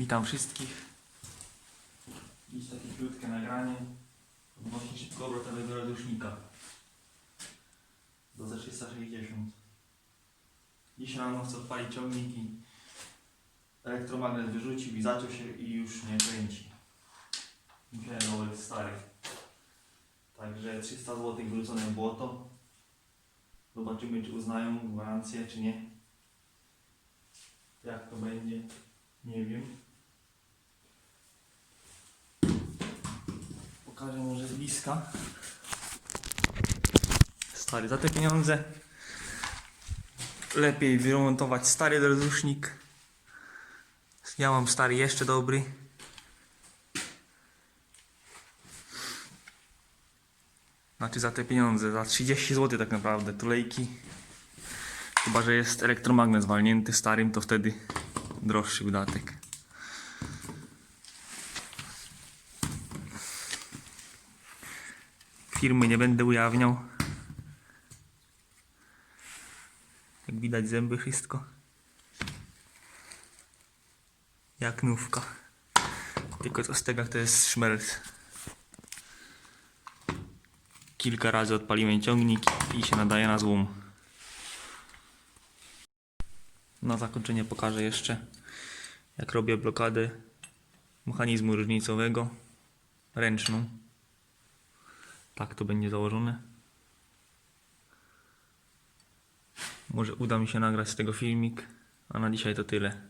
Witam wszystkich. Dziś takie krótkie nagranie odnośnie szybkoobrotowego radosznika do Z360. Dziś rano chcę odpalić ciągnik i elektromagnes wyrzucił i zaciął się i już nie kręci. Musiałem dołożyć stary. Także 300 zł wyrzucone w błoto. Zobaczymy czy uznają gwarancję czy nie. Jak to będzie? Nie wiem. Pokażę może z bliska. Stary, za te pieniądze lepiej wyremontować stary rozrusznik. Ja mam stary jeszcze dobry. Znaczy za te pieniądze, za 30 zł tak naprawdę, tulejki. Chyba, że jest elektromagnes walnięty starym, to wtedy droższy wydatek. Firmy nie będę ujawniał. Jak widać zęby wszystko. Jak nówka. Tylko co z tego to jest szmelc. Kilka razy odpaliłem ciągnik i się nadaje na złom. Na zakończenie pokażę jeszcze, jak robię blokadę mechanizmu różnicowego ręczną. Tak to będzie założone. Może uda mi się nagrać z tego filmik, a na dzisiaj to tyle.